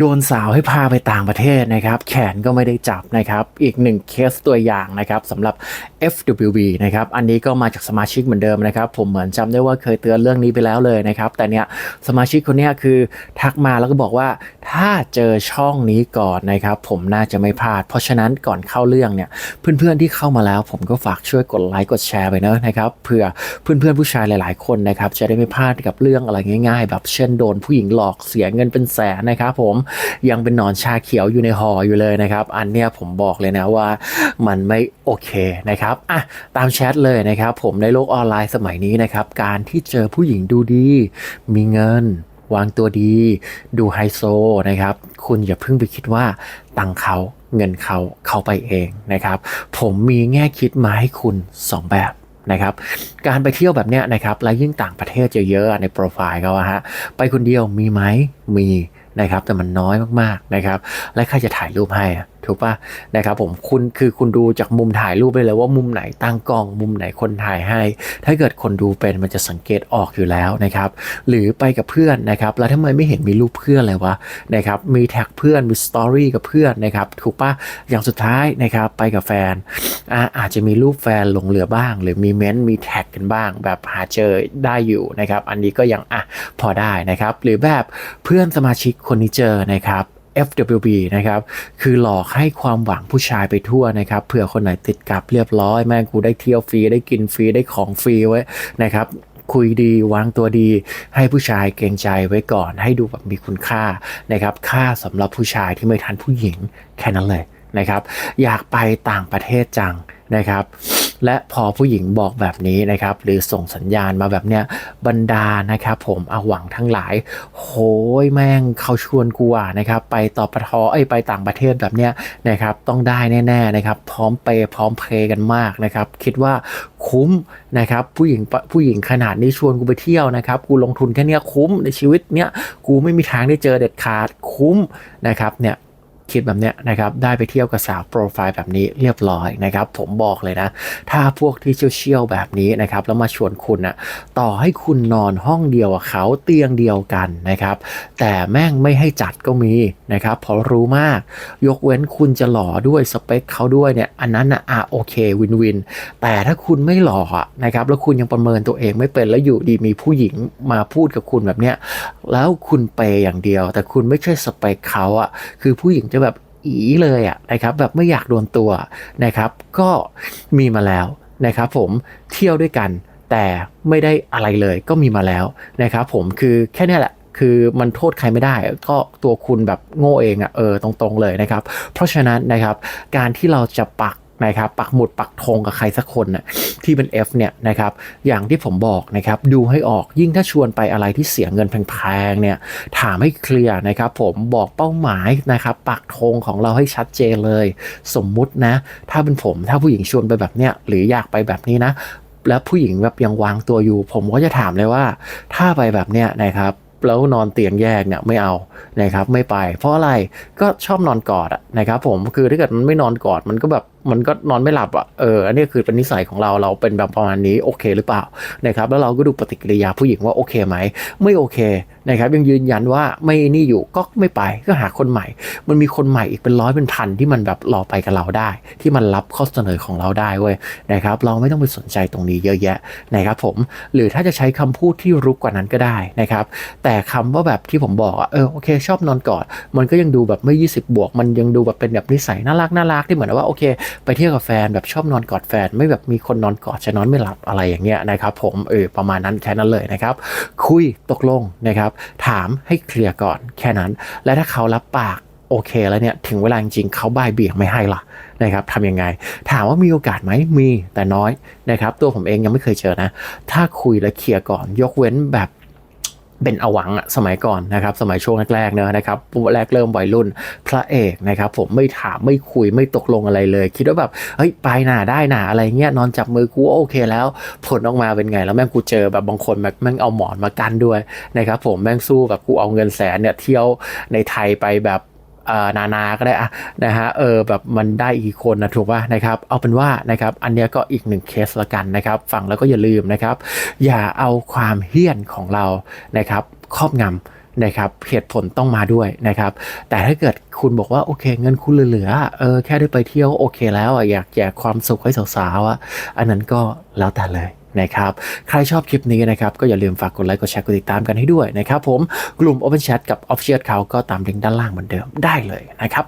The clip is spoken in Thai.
โดนสาวให้พาไปต่างประเทศนะครับ แขนก็ไม่ได้จับนะครับ อีกหนึ่งเคสตัวอย่างนะครับสำหรับ FWB นะครับ อันนี้ก็มาจากสมาชิกเหมือนเดิมนะครับ ผมเหมือนจำได้ว่าเคยเตือนเรื่องนี้ไปแล้วเลยนะครับ แต่เนี้ยสมาชิกคนเนี้ยคือทักมาแล้วก็บอกว่าถ้าเจอช่องนี้ก่อนนะครับ ผมน่าจะไม่พลาด เพราะฉะนั้นก่อนเข้าเรื่องเนี่ย เพื่อนๆที่เข้ามาแล้ว ผมก็ฝากช่วยกดไลค์กดแชร์ไปเนอะนะครับเผื่อเพื่อนๆผู้ชายหลาย ๆ คนนะครับจะได้ไม่พลาดกับเรื่องอะไรง่าย ๆ แบบเช่นโดนผู้หญิงหลอกเสียเงินเป็นแสนนะครับผมยังเป็นนอนชาเขียวอยู่ในห่ออยู่เลยนะครับ อันเนี้ยผมบอกเลยนะว่ามันไม่โอเคนะครับอะตามแชทเลยนะครับ ผมในโลกออนไลน์สมัยนี้นะครับ การที่เจอผู้หญิงดูดี มีเงิน วางตัวดี ดูไฮโซนะครับ คุณอย่าเพิ่งไปคิดว่าตังเขาเงินเขาเขาไปเองนะครับ ผมมีแง่คิดมาให้คุณ 2 แบบนะครับการไปเที่ยวแบบเนี้ยนะครับและยิ่งต่างประเทศเยอะๆในโปรไฟล์เขาอะฮะไปคนเดียวมีไหมมี นะครับแต่มันน้อยมากๆนะครับและใครจะถ่ายรูปให้ถูกปะนะครับผมคุณคือคุณดูจากมุมถ่ายรูปไปเลยว่ามุมไหนตั้งกล้อง มุมไหนคนถ่ายให้ ถ้าเกิดคนดูเป็นมันจะสังเกตออกอยู่แล้วนะครับหรือไปกับเพื่อนนะครับแล้วทำไมไม่เห็นมีรูปเพื่อนเลยวะนะครับมีแท็กเพื่อนมีสตอรี่กับเพื่อนนะครับถูกปะอย่างสุดท้ายนะครับไปกับแฟน อาจจะมีรูปแฟนหลงเหลือบ้าง หรือมีเม้นต์มีแท็กกันบ้าง แบบหาเจอได้อยู่นะครับ อันนี้ก็ยังอะพอได้นะครับ หรือแบบเพื่อนสมาชิกคนนี้เจอนะครับ FWB นะครับ คือหลอกให้ความหวังผู้ชายไปทั่วนะครับ เผื่อคนไหนติดกับเรียบร้อย แม่งกูได้เที่ยวฟรี ได้กินฟรี ได้ของฟรีไว้นะครับคุยดีวางตัวดี ให้ผู้ชายเกรงใจไว้ก่อน ให้ดูแบบมีคุณค่านะครับ ค่าสำหรับผู้ชายที่ไม่ทันผู้หญิงแค่นั้นเลย นะครับ อยากไปต่างประเทศจังนะครับ และพอผู้หญิงบอกแบบนี้นะครับ หรือส่งสัญญาณมาแบบเนี้ยบรรดานะครับ ผมอาหวังทั้งหลาย โหยแม่งเขาชวนกูอะนะครับ ไปต่อปทอ้ยไปต่างประเทศแบบเนี้ยนะครับ ต้องได้แน่ๆนะครับ พร้อมเปย์พร้อมเพย์กันมากนะครับ คิดว่าคุ้มนะครับ ผู้หญิงผู้หญิงขนาดนี้ชวนกูไปเที่ยวนะครับ กูลงทุนแค่เนี้ยคุ้มในชีวิตเนี้ยกูไม่มีทางได้เจอเด็ดขาดคุ้มนะครับเนี่ย คิดแบบเนี้ยนะครับได้ไปเที่ยวกับสาวโปรไฟล์แบบนี้เรียบร้อยนะครับผมบอกเลยนะ ถ้าพวกที่เชี่ยวๆแบบนี้นะครับแล้วมาชวนคุณนะต่อให้คุณนอนห้องเดียวกับเขาเตียงเดียวกันนะครับแต่แม่งไม่ให้จัดก็มีนะครับเพราะรู้มาก ยกเว้นคุณจะหล่อด้วยสเปคเขาด้วยเนี่ยอันนั้นนะอะโอเควินวิน แต่ถ้าคุณไม่หล่อนะครับแล้วคุณยังประเมินตัวเองไม่เป็นแล้วอยู่ดีมีผู้หญิงมาพูดกับคุณแบบเนี้ยแล้วคุณเปย์อย่างเดียว แต่คุณไม่ใช่สเปคเขาอะคือผู้หญิงจะแบบอีเลยอะนะครับแบบไม่อยากโดนตัวนะครับ ก็มีมาแล้วนะครับ ผมเที่ยวด้วยกัน แต่ไม่ได้อะไรเลยก็มีมาแล้วนะครับ ผมคือแค่นี้แหละคือมันโทษใครไม่ได้ ก็ตัวคุณแบบโง่เองอะ่ะเออตรงๆเลยนะครับ เพราะฉะนั้นนะครับการที่เราจะปัก นะครับปักหมุดปักธงกับใครสักคนน่ะที่เป็น F เนี่ยนะครับอย่างที่ผมบอกนะครับดูให้ออกยิ่งถ้าชวนไปอะไรที่เสียเงินแพงๆเนี่ยถามให้เคลียร์นะครับผมบอกเป้าหมายนะครับปักธงของเราให้ชัดเจนเลย สมมุตินะ ถ้าเป็นผมถ้าผู้หญิงชวนไปแบบเนี้ยหรืออยากไปแบบนี้นะ แล้วผู้หญิงแบบยังวางตัวอยู่ ผมก็จะถามเลยว่า ถ้าไปแบบเนี้ยนะครับแล้วนอนเตียงแยกเนี่ยไม่เอานะครับไม่ไป เพราะอะไรก็ชอบนอนกอดอะนะครับผมคือถ้าเกิดมันไม่นอนกอดมันก็แบบ มันก็นอนไม่หลับอะเอออันนี้คือเป็นนิสัยของเราเราเป็นแบบประมาณนี้โอเคหรือเปล่านะครับแล้วเราก็ดูปฏิกิริยาผู้หญิงว่าโอเคไหมไม่โอเคนะครับยังยืนยันว่าไม่นี่อยู่ก็ไม่ไปก็หาคนใหม่ มันมีคนใหม่อีกเป็นร้อยเป็นพันที่มันแบบรอไปกับเราได้ ที่มันรับข้อเสนอของเราได้เว้ยนะครับเราไม่ต้องไปสนใจตรงนี้เยอะแยะนะครับผมหรือถ้าจะใช้คำพูดที่รุกกว่านั้นก็ได้นะครับแต่คำว่าแบบที่ผมบอกอะเออโอเค ชอบนอนกอดมันก็ยังดูแบบไม่ 20 บวก มันยังดูแบบเป็นแบบนิสัยน่ารักน่ารักที่เหมือนว่าโอเคไปเที่ยวกับแฟนแบบชอบนอนกอดแฟน ไม่แบบมีคนนอนกอดจะนอนไม่หลับอะไรอย่างเงี้ยนะครับผมเออประมาณนั้นแค่นั้นเลยนะครับ คุยตกลงนะครับ ถามให้เคลียร์ก่อนแค่นั้น และถ้าเขารับปากโอเคแล้วเนี่ยถึงเวลาจริงเขาบ่ายเบี่ยงไม่ให้ล่ะนะครับทำยังไง ถามว่ามีโอกาสไหมมีแต่น้อยนะครับ ตัวผมเองยังไม่เคยเจอนะ ถ้าคุยและเคลียร์ก่อน ยกเว้นแบบ เป็นอวังอะสมัยก่อนนะครับสมัยช่วงแรกๆเนอะนะครับแรกเริ่มวัยรุ่นพระเอกนะครับผมไม่ถามไม่คุยไม่ตกลงอะไรเลย คิดว่าแบบเฮ้ยไปหน่าได้หน่าอะไรเงี้ยนอนจับมือกูโอเคแล้ว ผลออกมาเป็นไง แล้วแม่งกูเจอแบบบางคนแบบแม่งเอาหมอนมากันด้วยนะครับผมแม่งสู้แบบกูเอาเงินแสนเนี่ยเที่ยวในไทยไปแบบ นานาก็ได้อะนะฮะเออแบบมันได้อีกคนนะถูกป่ะนะครับ เอาเป็นว่านะครับอันนี้ก็อีกหนึ่งเคสละกันนะครับฟังแล้วก็อย่าลืมนะครับ อย่าเอาความเฮี้ยนของเรานะครับครอบงำนะครับเหตุผลต้องมาด้วยนะครับ แต่ถ้าเกิดคุณบอกว่าโอเค เงินคุณเหลือเออแค่ได้ไปเที่ยวโอเคแล้วอะอยากแจกความสุขให้สาวๆอะอันนั้นก็แล้วแต่เลย นะครับ ใครชอบคลิปนี้นะครับ ก็อย่าลืมฝากกดไลค์ กดแชร์ กดติดตามกันให้ด้วยนะครับผม กลุ่ม Open Chat กับ Official เขาก็ตามลิงก์ด้านล่างเหมือนเดิมได้เลยนะครับ